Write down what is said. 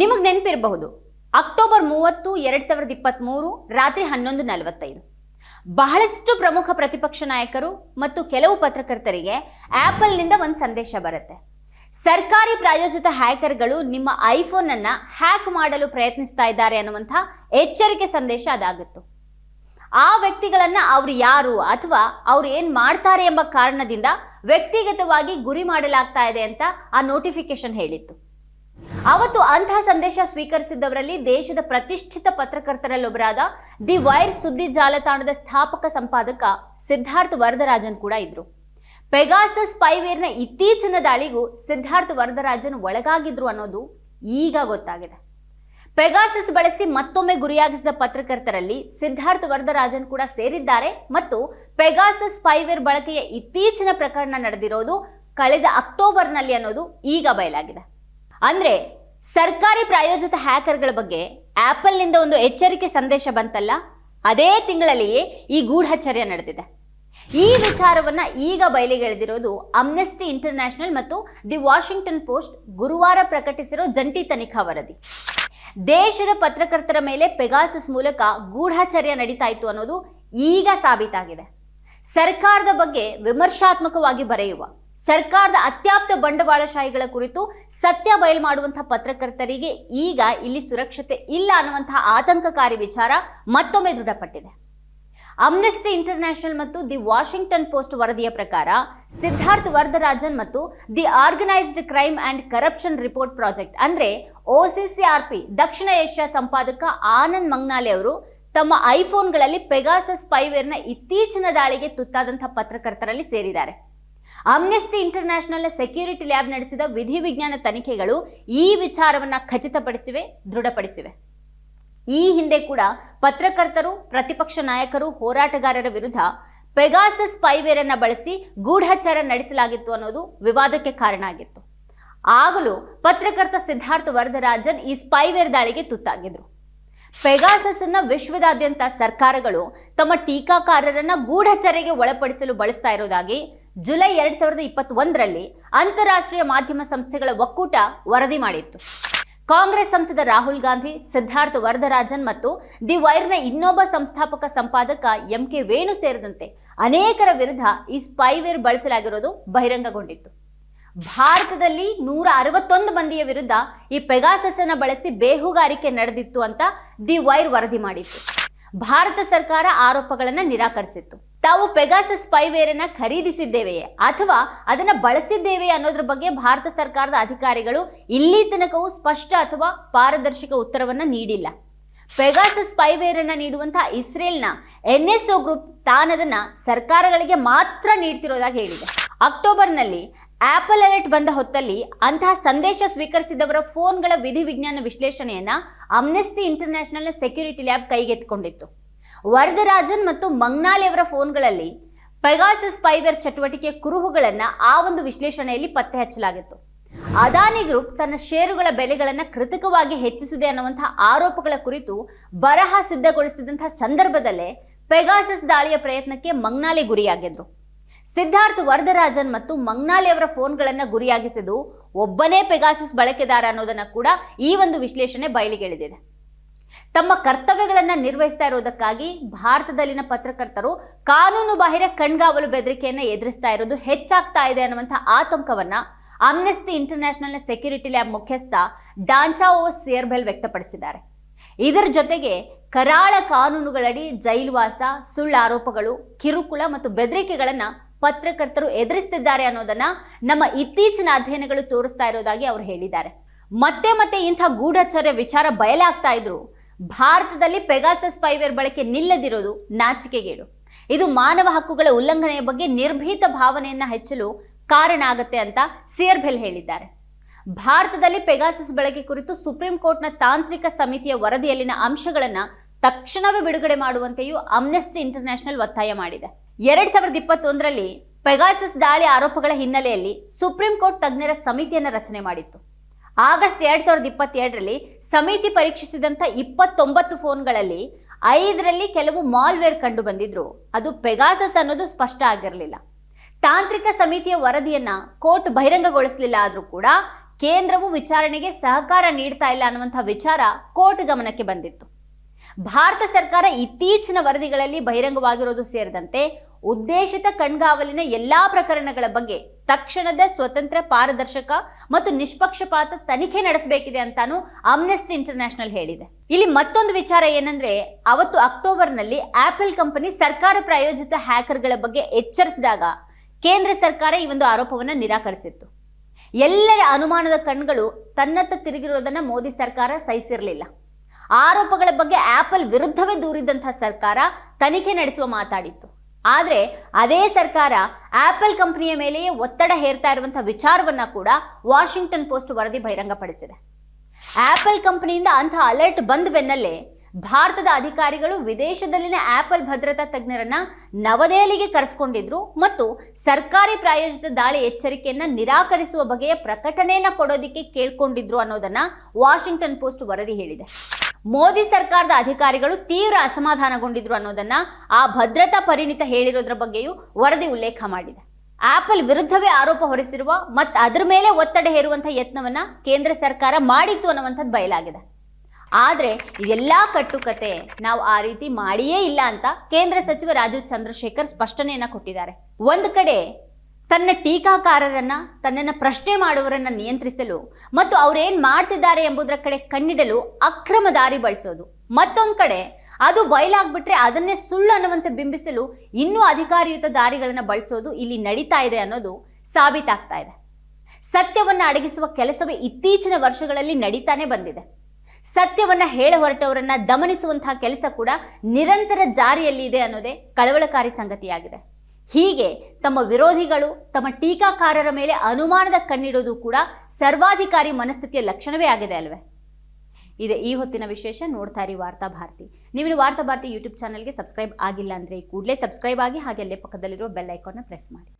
ನಿಮಗೆ ನೆನಪಿರಬಹುದು. ಅಕ್ಟೋಬರ್ ಮೂವತ್ತು, ಎರಡ್ ಸಾವಿರದ ಇಪ್ಪತ್ತ್ಮೂರು ರಾತ್ರಿ ಹನ್ನೊಂದು ನಲವತ್ತೈದು. ಬಹಳಷ್ಟು ಪ್ರಮುಖ ಪ್ರತಿಪಕ್ಷ ನಾಯಕರು ಮತ್ತು ಕೆಲವು ಪತ್ರಕರ್ತರಿಗೆ ಆ್ಯಪಲ್ನಿಂದ ಒಂದು ಸಂದೇಶ ಬರುತ್ತೆ. ಸರ್ಕಾರಿ ಪ್ರಾಯೋಜಿತ ಹ್ಯಾಕರ್ಗಳು ನಿಮ್ಮ ಐಫೋನ್ ಅನ್ನ ಹ್ಯಾಕ್ ಮಾಡಲು ಪ್ರಯತ್ನಿಸ್ತಾ ಇದ್ದಾರೆ ಅನ್ನುವಂಥ ಎಚ್ಚರಿಕೆ ಸಂದೇಶ ಅದಾಗಿತ್ತು. ಆ ವ್ಯಕ್ತಿಗಳನ್ನು ಅವ್ರು ಯಾರು ಅಥವಾ ಅವ್ರು ಏನು ಮಾಡ್ತಾರೆ ಎಂಬ ಕಾರಣದಿಂದ ವ್ಯಕ್ತಿಗತವಾಗಿ ಗುರಿ ಮಾಡಲಾಗ್ತಾ ಇದೆ ಅಂತ ಆ ನೋಟಿಫಿಕೇಶನ್ ಹೇಳಿತ್ತು. ಅವತ್ತು ಅಂತಹ ಸಂದೇಶ ಸ್ವೀಕರಿಸಿದ್ದವರಲ್ಲಿ ದೇಶದ ಪ್ರತಿಷ್ಠಿತ ಪತ್ರಕರ್ತರಲ್ಲೊಬ್ಬರಾದ ದಿ ವೈರ್ ಸುದ್ದಿ ಜಾಲತಾಣದ ಸ್ಥಾಪಕ ಸಂಪಾದಕ ಸಿದ್ಧಾರ್ಥ್ ವರದರಾಜನ್ ಕೂಡ ಇದ್ರು. ಪೆಗಾಸಸ್ ಸ್ಪೈವೇರ್ನ ಇತ್ತೀಚಿನ ದಾಳಿಗೂ ಸಿದ್ಧಾರ್ಥ್ ವರದರಾಜನ್ ಒಳಗಾಗಿದ್ರು ಅನ್ನೋದು ಈಗ ಗೊತ್ತಾಗಿದೆ. ಪೆಗಾಸಸ್ ಬಳಸಿ ಮತ್ತೊಮ್ಮೆ ಗುರಿಯಾಗಿಸಿದ ಪತ್ರಕರ್ತರಲ್ಲಿ ಸಿದ್ಧಾರ್ಥ್ ವರದರಾಜನ್ ಕೂಡ ಸೇರಿದ್ದಾರೆ ಮತ್ತು ಪೆಗಾಸಸ್ ಸ್ಪೈವೇರ್ ಬಳಕೆಯ ಇತ್ತೀಚಿನ ಪ್ರಕರಣ ನಡೆದಿರೋದು ಕಳೆದ ಅಕ್ಟೋಬರ್ನಲ್ಲಿ ಅನ್ನೋದು ಈಗ ಬಯಲಾಗಿದೆ. ಅಂದ್ರೆ ಸರ್ಕಾರಿ ಪ್ರಾಯೋಜಿತ ಹ್ಯಾಕರ್ಗಳ ಬಗ್ಗೆ ಆಪಲ್ನಿಂದ ಒಂದು ಎಚ್ಚರಿಕೆ ಸಂದೇಶ ಬಂತಲ್ಲ, ಅದೇ ತಿಂಗಳಲ್ಲಿಯೇ ಈ ಗೂಢಚರ್ಯ ನಡೆದಿದೆ. ಈ ವಿಚಾರವನ್ನ ಈಗ ಬಯಲಿಗೆಳೆದಿರೋದು ಅಮ್ನೆಸ್ಟಿ ಇಂಟರ್ನ್ಯಾಷನಲ್ ಮತ್ತು ದಿ ವಾಷಿಂಗ್ಟನ್ ಪೋಸ್ಟ್ ಗುರುವಾರ ಪ್ರಕಟಿಸಿರೋ ಜಂಟಿ ತನಿಖಾ ವರದಿ. ದೇಶದ ಪತ್ರಕರ್ತರ ಮೇಲೆ ಪೆಗಾಸಸ್ ಮೂಲಕ ಗೂಢಚರ್ಯ ನಡೀತಾ ಇತ್ತು ಅನ್ನೋದು ಈಗ ಸಾಬೀತಾಗಿದೆ. ಸರ್ಕಾರದ ಬಗ್ಗೆ ವಿಮರ್ಶಾತ್ಮಕವಾಗಿ ಬರೆಯುವ ಸರ್ಕಾರದ ಅತ್ಯಾಪ್ತ ಬಂಡವಾಳಶಾಹಿಗಳ ಕುರಿತು ಸತ್ಯ ಬಯಲು ಮಾಡುವಂತಹ ಪತ್ರಕರ್ತರಿಗೆ ಈಗ ಇಲ್ಲಿ ಸುರಕ್ಷತೆ ಇಲ್ಲ ಅನ್ನುವಂತಹ ಆತಂಕಕಾರಿ ವಿಚಾರ ಮತ್ತೊಮ್ಮೆ ದೃಢಪಟ್ಟಿದೆ. ಅಮ್ನೆಸ್ಟಿ ಇಂಟರ್ನ್ಯಾಷನಲ್ ಮತ್ತು ದಿ ವಾಷಿಂಗ್ಟನ್ ಪೋಸ್ಟ್ ವರದಿಯ ಪ್ರಕಾರ ಸಿದ್ಧಾರ್ಥ್ ವರದರಾಜನ್ ಮತ್ತು the organised crime and corruption report project ಅಂದ್ರೆ ಒಸಿಸಿಆರ್ಪಿ ದಕ್ಷಿಣ ಏಷ್ಯಾ ಸಂಪಾದಕ ಆನಂದ್ ಮಂಗ್ನಾಲೆ ಅವರು ತಮ್ಮ ಐಫೋನ್ಗಳಲ್ಲಿ ಪೆಗಾಸಸ್ ಪೈವೇರ್ನ ಇತ್ತೀಚಿನ ದಾಳಿಗೆ ತುತ್ತಾದಂತಹ ಪತ್ರಕರ್ತರಲ್ಲಿ ಸೇರಿದ್ದಾರೆ. ಅಮ್ನೆಸ್ಟಿ ಇಂಟರ್ನ್ಯಾಷನಲ್ ಸೆಕ್ಯೂರಿಟಿ ಲ್ಯಾಬ್ ನಡೆಸಿದ ವಿಧಿವಿಜ್ಞಾನ ತನಿಖೆಗಳು ಈ ವಿಚಾರವನ್ನ ಖಚಿತಪಡಿಸಿವೆ, ದೃಢಪಡಿಸಿವೆ. ಈ ಹಿಂದೆ ಕೂಡ ಪತ್ರಕರ್ತರು, ಪ್ರತಿಪಕ್ಷ ನಾಯಕರು, ಹೋರಾಟಗಾರರ ವಿರುದ್ಧ ಪೆಗಾಸಸ್ ಸ್ಪೈವೇರ್ ಅನ್ನ ಬಳಸಿ ಗೂಢಚಾರ ನಡೆಸಲಾಗಿತ್ತು ಅನ್ನೋದು ವಿವಾದಕ್ಕೆ ಕಾರಣ ಆಗಿತ್ತು. ಆಗಲೂ ಪತ್ರಕರ್ತ ಸಿದ್ಧಾರ್ಥ ವರದರಾಜನ್ ಈ ಸ್ಪೈವೇರ್ ದಾಳಿಗೆ ತುತ್ತಾಗಿದ್ರು. ಪೆಗಾಸಸ್ ಅನ್ನ ವಿಶ್ವದಾದ್ಯಂತ ಸರ್ಕಾರಗಳು ತಮ್ಮ ಟೀಕಾಕಾರರನ್ನ ಗೂಢಚರ್ಯೆಗೆ ಒಳಪಡಿಸಲು ಬಳಸ್ತಾ ಇರೋದಾಗಿ ಜುಲೈ ಎರಡ್ ಸಾವಿರದ ಇಪ್ಪತ್ತೊಂದರಲ್ಲಿ ಅಂತಾರಾಷ್ಟ್ರೀಯ ಮಾಧ್ಯಮ ಸಂಸ್ಥೆಗಳ ಒಕ್ಕೂಟ ವರದಿ ಮಾಡಿತ್ತು. ಕಾಂಗ್ರೆಸ್ ಸಂಸದ ರಾಹುಲ್ ಗಾಂಧಿ, ಸಿದ್ಧಾರ್ಥ ವರದರಾಜನ್ ಮತ್ತು ದಿ ವೈರ್ನ ಇನ್ನೊಬ್ಬ ಸಂಸ್ಥಾಪಕ ಸಂಪಾದಕ ಎಂ ಕೆ ವೇಣು ಸೇರಿದಂತೆ ಅನೇಕರ ವಿರುದ್ಧ ಈ ಸ್ಪೈವೇರ್ ಬಳಸಲಾಗಿರೋದು ಬಹಿರಂಗಗೊಂಡಿತ್ತು. ಭಾರತದಲ್ಲಿ ನೂರ ಅರವತ್ತೊಂದು ಮಂದಿಯ ವಿರುದ್ಧ ಈ ಪೆಗಾಸಸ್ ಅನ್ನ ಬಳಸಿ ಬೇಹುಗಾರಿಕೆ ನಡೆದಿತ್ತು ಅಂತ ದಿ ವೈರ್ ವರದಿ ಮಾಡಿತ್ತು. ಭಾರತ ಸರ್ಕಾರ ಆರೋಪಗಳನ್ನು ನಿರಾಕರಿಸಿತ್ತು. ತಾವು ಪೆಗಾಸಸ್ ಸ್ಪೈವೇರ್ ಅನ್ನ ಖರೀದಿಸಿದ್ದೇವೆಯೇ? ಅಥವಾ ಅದನ್ನ ಬಳಸಿದ್ದೇವೆ ಅನ್ನೋದ್ರ ಬಗ್ಗೆ ಭಾರತ ಸರ್ಕಾರದ ಅಧಿಕಾರಿಗಳು ಇಲ್ಲಿ ತನಕವೂ ಸ್ಪಷ್ಟ ಅಥವಾ ಪಾರದರ್ಶಕ ಉತ್ತರವನ್ನ ನೀಡಿಲ್ಲ. ಪೆಗಾಸಸ್ ಸ್ಪೈವೇರ್ ಅನ್ನ ನೀಡುವಂತಹ ಇಸ್ರೇಲ್ನ ಎನ್ಎಸ್ಒ ಗ್ರೂಪ್ ತಾನದನ್ನ ಸರ್ಕಾರಗಳಿಗೆ ಮಾತ್ರ ನೀಡ್ತಿರೋದಾಗಿ ಹೇಳಿದೆ. ಅಕ್ಟೋಬರ್ನಲ್ಲಿ ಆಪಲ್ ಅಲರ್ಟ್ ಬಂದ ಹೊತ್ತಲ್ಲಿ ಅಂತಹ ಸಂದೇಶ ಸ್ವೀಕರಿಸಿದವರ ಫೋನ್ಗಳ ವಿಧಿವಿಜ್ಞಾನ ವಿಶ್ಲೇಷಣೆಯನ್ನ ಅಮ್ನೆಸ್ಟಿ ಇಂಟರ್ನ್ಯಾಷನಲ್ನ ಸೆಕ್ಯೂರಿಟಿ ಲ್ಯಾಬ್ ಕೈಗೆತ್ತಿಕೊಂಡಿತ್ತು. ವರದರಾಜನ್ ಮತ್ತು ಮಂಗ್ನಾಲಿಯವರ ಫೋನ್ಗಳಲ್ಲಿ ಪೆಗಾಸಸ್ ಸ್ಪೈವೇರ್ ಚಟುವಟಿಕೆ ಕುರುಹುಗಳನ್ನ ಆ ಒಂದು ವಿಶ್ಲೇಷಣೆಯಲ್ಲಿ ಪತ್ತೆ ಹಚ್ಚಲಾಗಿತ್ತು. ಅದಾನಿ ಗ್ರೂಪ್ ತನ್ನ ಷೇರುಗಳ ಬೆಲೆಗಳನ್ನು ಕೃತಕವಾಗಿ ಹೆಚ್ಚಿಸಿದೆ ಅನ್ನುವಂತಹ ಆರೋಪಗಳ ಕುರಿತು ಬರಹ ಸಿದ್ಧಗೊಳಿಸಿದಂತಹ ಸಂದರ್ಭದಲ್ಲೇ ಪೆಗಾಸಸ್ ದಾಳಿಯ ಪ್ರಯತ್ನಕ್ಕೆ ಮಂಗ್ನಾಲಿ ಗುರಿಯಾಗಿದ್ರು. ಸಿದ್ಧಾರ್ಥ್ ವರದರಾಜನ್ ಮತ್ತು ಮಂಗ್ನಾಲಿ ಅವರ ಫೋನ್ಗಳನ್ನ ಗುರಿಯಾಗಿಸಿದ್ದು ಒಬ್ಬನೇ ಪೆಗಾಸಸ್ ಬಳಕೆದಾರ ಅನ್ನೋದನ್ನ ಕೂಡ ಈ ಒಂದು ವಿಶ್ಲೇಷಣೆ ಬಯಲಿಗೆಳೆದಿದೆ ತಮ್ಮ ಕರ್ತವ್ಯಗಳನ್ನ ನಿರ್ವಹಿಸ್ತಾ ಇರೋದಕ್ಕಾಗಿ ಭಾರತದಲ್ಲಿನ ಪತ್ರಕರ್ತರು ಕಾನೂನು ಬಾಹಿರ ಕಣ್ಗಾವಲು ಬೆದರಿಕೆಯನ್ನ ಎದುರಿಸ್ತಾ ಇರೋದು ಹೆಚ್ಚಾಗ್ತಾ ಇದೆ ಅನ್ನುವಂಥ ಆತಂಕವನ್ನ ಅಮ್ನೆಸ್ಟಿ ಇಂಟರ್ನ್ಯಾಷನಲ್ನ ಸೆಕ್ಯೂರಿಟಿ ಲ್ಯಾಬ್ ಮುಖ್ಯಸ್ಥ ಡಾಂಚಾವೋ ಸಿಯರ್ಬೆಲ್ ವ್ಯಕ್ತಪಡಿಸಿದ್ದಾರೆ. ಇದರ ಜೊತೆಗೆ ಕರಾಳ ಕಾನೂನುಗಳಡಿ ಜೈಲ್ವಾಸ, ಸುಳ್ಳು ಆರೋಪಗಳು, ಕಿರುಕುಳ ಮತ್ತು ಬೆದರಿಕೆಗಳನ್ನ ಪತ್ರಕರ್ತರು ಎದುರಿಸ್ತಿದ್ದಾರೆ ಅನ್ನೋದನ್ನ ನಮ್ಮ ಇತ್ತೀಚಿನ ಅಧ್ಯಯನಗಳು ತೋರಿಸ್ತಾ ಇರೋದಾಗಿ ಅವರು ಹೇಳಿದ್ದಾರೆ. ಮತ್ತೆ ಮತ್ತೆ ಇಂಥ ಗೂಢಚರ್ಯ ವಿಚಾರ ಬಯಲಾಗ್ತಾ ಇದ್ರು. ಭಾರತದಲ್ಲಿ ಪೆಗಾಸಸ್ ಸ್ಪೈವೇರ್ ಬಳಕೆ ನಿಲ್ಲದಿರೋದು ನಾಚಿಕೆಗೇಡು. ಇದು ಮಾನವ ಹಕ್ಕುಗಳ ಉಲ್ಲಂಘನೆಯ ಬಗ್ಗೆ ನಿರ್ಭೀತ ಭಾವನೆಯನ್ನು ಹೆಚ್ಚಲು ಕಾರಣ ಆಗತ್ತೆ ಅಂತ ಸಿಯರ್ಬೆಲ್ ಹೇಳಿದ್ದಾರೆ. ಭಾರತದಲ್ಲಿ ಪೆಗಾಸಸ್ ಬಳಕೆ ಕುರಿತು ಸುಪ್ರೀಂ ಕೋರ್ಟ್ನ ತಾಂತ್ರಿಕ ಸಮಿತಿಯ ವರದಿಯಲ್ಲಿನ ಅಂಶಗಳನ್ನ ತಕ್ಷಣವೇ ಬಿಡುಗಡೆ ಮಾಡುವಂತೆಯೂ ಅಮ್ನೆಸ್ಟಿ ಇಂಟರ್ನ್ಯಾಷನಲ್ ಒತ್ತಾಯ ಮಾಡಿದೆ. ಎರಡ್ ಸಾವಿರದ ಇಪ್ಪತ್ತೊಂದರಲ್ಲಿ ಪೆಗಾಸಸ್ ದಾಳಿ ಆರೋಪಗಳ ಹಿನ್ನೆಲೆಯಲ್ಲಿ ಸುಪ್ರೀಂ ಕೋರ್ಟ್ ತಜ್ಞರ ಸಮಿತಿಯನ್ನು ರಚನೆ ಮಾಡಿತ್ತು. ಆಗಸ್ಟ್ ಎರಡ್ ಸಾವಿರದ ಇಪ್ಪತ್ತೆರಡರಲ್ಲಿ ಸಮಿತಿ ಪರೀಕ್ಷಿಸಿದಂಥ ಇಪ್ಪತ್ತೊಂಬತ್ತು ಫೋನ್ಗಳಲ್ಲಿ ಐದರಲ್ಲಿ ಕೆಲವು ಮಾಲ್ವೇರ್ ಕಂಡು ಬಂದಿದ್ರು. ಅದು ಪೆಗಾಸಸ್ ಅನ್ನೋದು ಸ್ಪಷ್ಟ ಆಗಿರಲಿಲ್ಲ. ತಾಂತ್ರಿಕ ಸಮಿತಿಯ ವರದಿಯನ್ನ ಕೋರ್ಟ್ ಬಹಿರಂಗಗೊಳಿಸಲಿಲ್ಲ ಆದರೂ ಕೂಡ ಕೇಂದ್ರವು ವಿಚಾರಣೆಗೆ ಸಹಕಾರ ನೀಡ್ತಾ ಇಲ್ಲ ಅನ್ನುವಂಥ ವಿಚಾರ ಕೋರ್ಟ್ ಗಮನಕ್ಕೆ ಬಂದಿತ್ತು. ಭಾರತ ಸರ್ಕಾರ ಇತ್ತೀಚಿನ ವರದಿಗಳಲ್ಲಿ ಬಹಿರಂಗವಾಗಿರೋದು ಸೇರಿದಂತೆ ಉದ್ದೇಶಿತ ಕಣ್ಗಾವಲಿನ ಎಲ್ಲಾ ಪ್ರಕರಣಗಳ ಬಗ್ಗೆ ತಕ್ಷಣದ ಸ್ವತಂತ್ರ ಪಾರದರ್ಶಕ ಮತ್ತು ನಿಷ್ಪಕ್ಷಪಾತ ತನಿಖೆ ನಡೆಸಬೇಕಿದೆ ಅಂತಾನು ಅಮ್ನೆಸ್ಟಿ ಇಂಟರ್ನ್ಯಾಷನಲ್ ಹೇಳಿದೆ. ಇಲ್ಲಿ ಮತ್ತೊಂದು ವಿಚಾರ ಏನಂದ್ರೆ, ಅವತ್ತು ಅಕ್ಟೋಬರ್ನಲ್ಲಿ ಆಪಲ್ ಕಂಪನಿ ಸರ್ಕಾರ ಪ್ರಾಯೋಜಿತ ಹ್ಯಾಕರ್ಗಳ ಬಗ್ಗೆ ಎಚ್ಚರಿಸಿದಾಗ ಕೇಂದ್ರ ಸರ್ಕಾರ ಈ ಒಂದು ಆರೋಪವನ್ನು ನಿರಾಕರಿಸಿತ್ತು. ಎಲ್ಲರ ಅನುಮಾನದ ಕಣ್ಗಳು ತನ್ನತ್ತ ತಿರುಗಿರೋದನ್ನ ಮೋದಿ ಸರ್ಕಾರ ಸಹಿಸಿರಲಿಲ್ಲ. ಆರೋಪಗಳ ಬಗ್ಗೆ ಆಪಲ್ ವಿರುದ್ಧವೇ ದೂರಿದಂತಹ ಸರ್ಕಾರ ತನಿಖೆ ನಡೆಸುವ ಮಾತಾಡಿತ್ತು. ಆದರೆ ಅದೇ ಸರ್ಕಾರ ಆಪಲ್ ಕಂಪನಿಯ ಮೇಲೆಯೇ ಒತ್ತಡ ಹೇರ್ತಾ ಇರುವಂಥ ವಿಚಾರವನ್ನ ಕೂಡ ವಾಷಿಂಗ್ಟನ್ ಪೋಸ್ಟ್ ವರದಿ ಬಹಿರಂಗಪಡಿಸಿದೆ. ಆಪಲ್ ಕಂಪನಿಯಿಂದ ಅಂತಹ ಅಲರ್ಟ್ ಬಂದ ಬೆನ್ನಲ್ಲೇ ಭಾರತದ ಅಧಿಕಾರಿಗಳು ವಿದೇಶದಲ್ಲಿನ ಆಪಲ್ ಭದ್ರತಾ ತಜ್ಞರನ್ನ ನವದೆಹಲಿಗೆ ಕರೆಸ್ಕೊಂಡಿದ್ರು ಮತ್ತು ಸರ್ಕಾರಿ ಪ್ರಾಯೋಜಿತ ದಾಳಿ ಎಚ್ಚರಿಕೆಯನ್ನ ನಿರಾಕರಿಸುವ ಬಗೆಯ ಪ್ರಕಟಣೆಯನ್ನ ಕೊಡೋದಿಕ್ಕೆ ಕೇಳ್ಕೊಂಡಿದ್ರು ಅನ್ನೋದನ್ನ ವಾಷಿಂಗ್ಟನ್ ಪೋಸ್ಟ್ ವರದಿ ಹೇಳಿದೆ. ಮೋದಿ ಸರ್ಕಾರದ ಅಧಿಕಾರಿಗಳು ತೀವ್ರ ಅಸಮಾಧಾನಗೊಂಡಿದ್ರು ಅನ್ನೋದನ್ನ ಆ ಭದ್ರತಾ ಪರಿಣಿತ ಹೇಳಿರೋದ್ರ ಬಗ್ಗೆಯೂ ವರದಿ ಉಲ್ಲೇಖ ಮಾಡಿದೆ. ಆಪಲ್ ವಿರುದ್ಧವೇ ಆರೋಪ ಹೊರಿಸಿರುವ ಮತ್ತು ಅದರ ಮೇಲೆ ಒತ್ತಡ ಹೇರುವಂತಹ ಯತ್ನವನ್ನ ಕೇಂದ್ರ ಸರ್ಕಾರ ಮಾಡಿತ್ತು ಅನ್ನುವಂಥದ್ದು ಬಯಲಾಗಿದೆ. ಆದರೆ ಇದೆಲ್ಲ ಕಟ್ಟುಕತೆ ನಾವು ಆ ರೀತಿ ಮಾಡಿಯೇ ಇಲ್ಲ ಅಂತ ಕೇಂದ್ರ ಸಚಿವ ರಾಜೀವ್ ಚಂದ್ರಶೇಖರ್ ಸ್ಪಷ್ಟನೆಯನ್ನ ಕೊಟ್ಟಿದ್ದಾರೆ. ಒಂದು ಕಡೆ ತನ್ನ ಟೀಕಾಕಾರರನ್ನ, ತನ್ನನ್ನು ಪ್ರಶ್ನೆ ಮಾಡುವರನ್ನ ನಿಯಂತ್ರಿಸಲು ಮತ್ತು ಅವರೇನು ಮಾಡ್ತಿದ್ದಾರೆ ಎಂಬುದರ ಕಡೆ ಕಣ್ಣಿಡಲು ಅಕ್ರಮ ದಾರಿ ಬಳಸೋದು. ಮತ್ತೊಂದು ಕಡೆ, ಅದು ಬಯಲಾಗ್ಬಿಟ್ರೆ ಅದನ್ನೇ ಸುಳ್ಳು ಅನ್ನುವಂತೆ ಬಿಂಬಿಸಲು ಇನ್ನೂ ಅಧಿಕಾರಯುತ ದಾರಿಗಳನ್ನು ಬಳಸೋದು ಇಲ್ಲಿ ನಡೀತಾ ಇದೆ ಅನ್ನೋದು ಸಾಬೀತಾಗ್ತಾ ಇದೆ. ಸತ್ಯವನ್ನು ಅಡಗಿಸುವ ಕೆಲಸವೇ ಇತ್ತೀಚಿನ ವರ್ಷಗಳಲ್ಲಿ ನಡೀತಾನೆ ಬಂದಿದೆ. ಸತ್ಯವನ್ನ ಹೇಳ ಹೊರಟವರನ್ನ ದಮನಿಸುವಂತಹ ಕೆಲಸ ಕೂಡ ನಿರಂತರ ಜಾರಿಯಲ್ಲಿ ಇದೆ ಅನ್ನೋದೇ ಕಳವಳಕಾರಿ ಸಂಗತಿಯಾಗಿದೆ. ಹೀಗೆ ತಮ್ಮ ವಿರೋಧಿಗಳು ತಮ್ಮ ಟೀಕಾಕಾರರ ಮೇಲೆ ಅನುಮಾನದ ಕಣ್ಣಿಡೋದು ಕೂಡ ಸರ್ವಾಧಿಕಾರಿ ಮನಸ್ಥಿತಿಯ ಲಕ್ಷಣವೇ ಆಗಿದೆ ಅಲ್ವೇ? ಇದೆ ಈ ಹೊತ್ತಿನ ವಿಶೇಷ ನೋಡ್ತಾ ಇರಿ ವಾರ್ತಾ ಭಾರತಿ. ನೀವು ವಾರ್ತಾ ಭಾರತಿ ಯೂಟ್ಯೂಬ್ ಚಾನಲ್ಗೆ ಸಬ್ಸ್ಕ್ರೈಬ್ ಆಗಿಲ್ಲ ಅಂದರೆ ಕೂಡಲೇ ಸಬ್ಸ್ಕ್ರೈಬ್ ಆಗಿ ಹಾಗೆ ಅಲ್ಲೇ ಪಕ್ಕದಲ್ಲಿರುವ ಬೆಲ್ ಐಕಾನ್ನ ಪ್ರೆಸ್ ಮಾಡಿ.